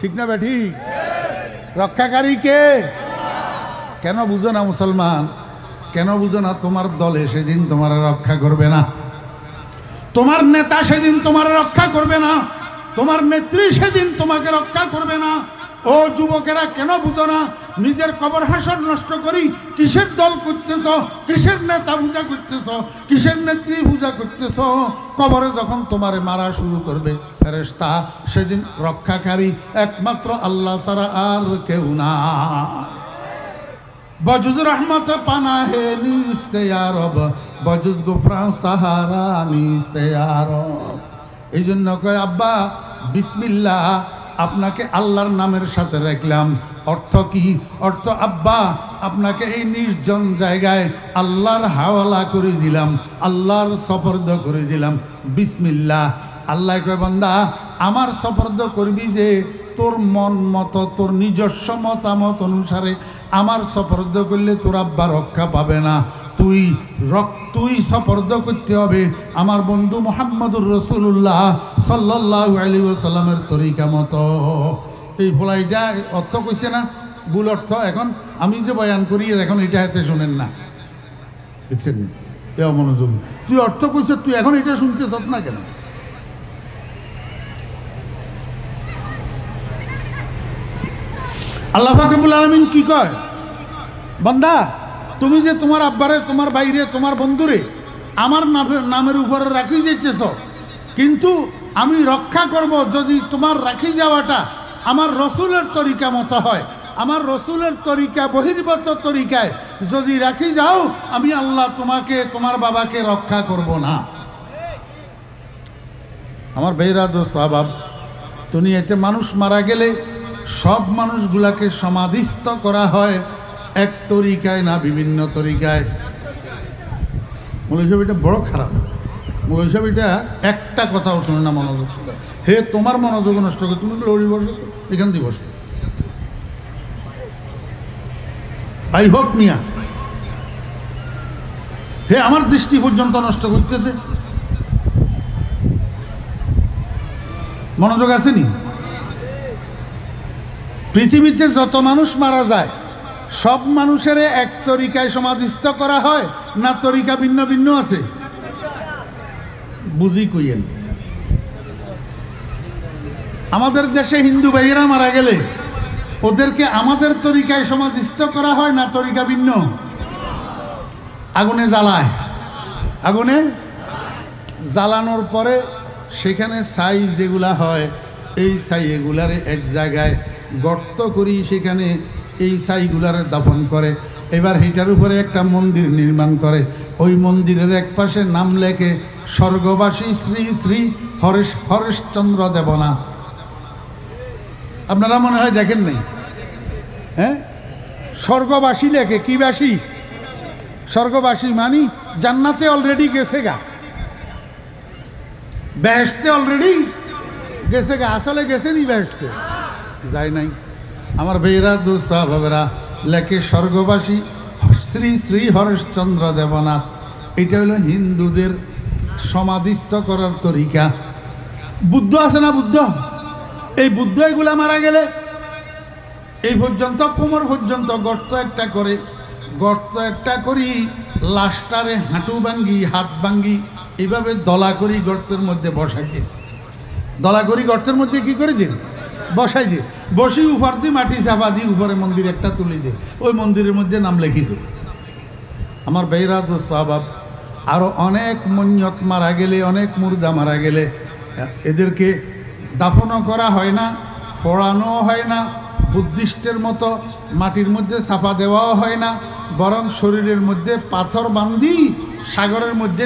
ঠিক না ব্যাঠি রক্ষাকারী কে? কেন বুঝো না মুসলমান? কেন বুঝো না তোমার দলে সেদিন তোমার রক্ষা করবে না? তোমার নেতা সেদিন তোমার রক্ষা করবে না? তোমার নেত্রী সেদিন তোমাকে রক্ষা করবে না? ও যুবকেরা, কেন বুঝো না? নিজের কবর হাসর নষ্ট করি, কিসের দল করতেছ? কিসের নেতা পূজা করতেছ? কিসের নেত্রী পূজা করতেছ? কবরে যখন তোমারে মারা শুরু করবে ফেরেশতা, সেদিন রক্ষাকারী একমাত্র আল্লাহ ছাড়া আর কেউ না বজুজ রহমত পানা হে নিস্তে আরব বজুজ গুফরান সাহারা নিস্তে আরব এই জন্য কয়, আব্বা, বিসমিল্লাহ আপনাকে আল্লাহর নামের সাথে রাখলাম। অর্থ কি? অর্থ, আব্বা, আপনাকে এই নির্জন জায়গায় আল্লাহর হাওয়ালা করে দিলাম, আল্লাহর সফর্দ করে দিলাম। বিসমিল্লাহ। আল্লাহ কয়, বান্দা, আমার সফর্দ করবি যে তোর মন মতো, তোর নিজস্ব মতামত অনুসারে আমার সফর্দ করলে তোর আব্বা রক্ষা পাবে না। তুই রক তুই সফর্দ করতে হবে। আমার বন্ধু মোহাম্মদুর রসুল্লাহ সাল্লাহ আলী সাল্লামের তরিকা মতো। এই ফলাইটা অর্থ কইছে না? ভুল অর্থ এখন। আমি যে বয়ান করি এখন এটা হাতে শোনেন না। দেখছেন? এ অমনোযোগ তুই অর্থ কইছে, তুই এখন এটা শুনতেছ না কেন? আল্লাহ ফাকবুল আলমিন কি কয়? বন্দা তুমি যে তোমার আব্বারে, তোমার বাইরে তোমার বন্ধুরে আমার নামে- নামের উপরে রাখি যেতেছ কিন্তু আমি রক্ষা করব যদি তোমার রাখি যাওয়াটা আমার রসুলের তরিকা মতো হয়। আমার রসুলের তরিকা বহির্গত তরিকায় যদি রাখি যাও, আমি আল্লাহ তোমাকে, তোমার বাবাকে রক্ষা করব না। আমার বেহরা দোস্ত, আবাব, দুনিয়াতে মানুষ মারা গেলে সব মানুষগুলাকে সমাধিস্থ করা হয়। এক তরিকায় না বিভিন্ন তরিকায়। মৌলী সাহেব এটা বড় খারাপ। মৌলী এটা একটা কথাও শোনে না মনোযোগ। হে, তোমার মনোযোগ নষ্ট করে, তুমি লড়ি বসো এখান দিয়ে বসো। ভাই হোক মিয়া। হে, আমার দৃষ্টি পর্যন্ত নষ্ট করতেছে। মনোযোগ আসেনি? পৃথিবীতে যত মানুষ মারা যায় সব মানুষের এক তরিকায় সমাধিস্থ করা হয়, না তরিকা ভিন্ন ভিন্ন আছে? বুঝি কইয়েন। আমাদের দেশে হিন্দু ভাইয়েরা মারা গেলে ওদেরকে আমাদের তরিকায় সমাধিস্থ করা হয়, না তরিকা ভিন্ন? আগুনে জ্বালায়। আগুনে জ্বালানোর পরে সেখানে ছাই যেগুলা হয়, এই ছাই এগুলারে এক জায়গায় গর্ত করি সেখানে এই ছাইগুলারে দাফন করে। এবার এটার উপরে একটা মন্দির নির্মাণ করে। ওই মন্দিরের এক পাশে নাম লেখে, স্বর্গবাসী শ্রী শ্রী হরেশ, হরেশচন্দ্র দেবনাথ। আপনারা মনে হয় দেখেন নাই? হ্যাঁ? স্বর্গবাসী লেখে, কি বাসী? স্বর্গবাসী মানি, জান্নাতে অলরেডি গেছে গা। বেহেস্তে অলরেডি গেছে গা, আসলে গেছে নি বেহেস্তে যায় নাই। আমার বেয়েরা দোস্তা বাবেরা লেখে স্বর্গবাসী শ্রী শ্রী হরেশচন্দ্র দেবনাথ। এটা হলো হিন্দুদের সমাধিস্থ করার তরিকা। বুদ্ধ আছে না বুদ্ধ? এই বুদ্ধ এগুলা মারা গেলে এই পর্যন্ত, কোমর পর্যন্ত গর্ত একটা করে, গর্ত একটা করি লাস্টারে হাঁটু ভাঙ্গি, হাত ভাঙ্গি, এইভাবে দলা করি গর্তের মধ্যে বসাই দিন দলা করি গর্তের মধ্যে কি করে দিন বসাই দিন বসি উফার দিয়ে মাটি চাপা দিয়ে উপরে মন্দির একটা তুলে দে। ওই মন্দিরের মধ্যে নাম লিখি দে। আমার বেহরা দোস্ত আবাব আরও অনেক মঞ্জত মারা গেলে, অনেক মুর্দা মারা গেলে, এদেরকে দাফনও করা হয় না ফোড়ানো হয় না, বুদ্ধিস্টের মতো মাটির মধ্যে সাফা দেওয়াও হয় না, বরং শরীরের মধ্যে পাথর বান্ধি সাগরের মধ্যে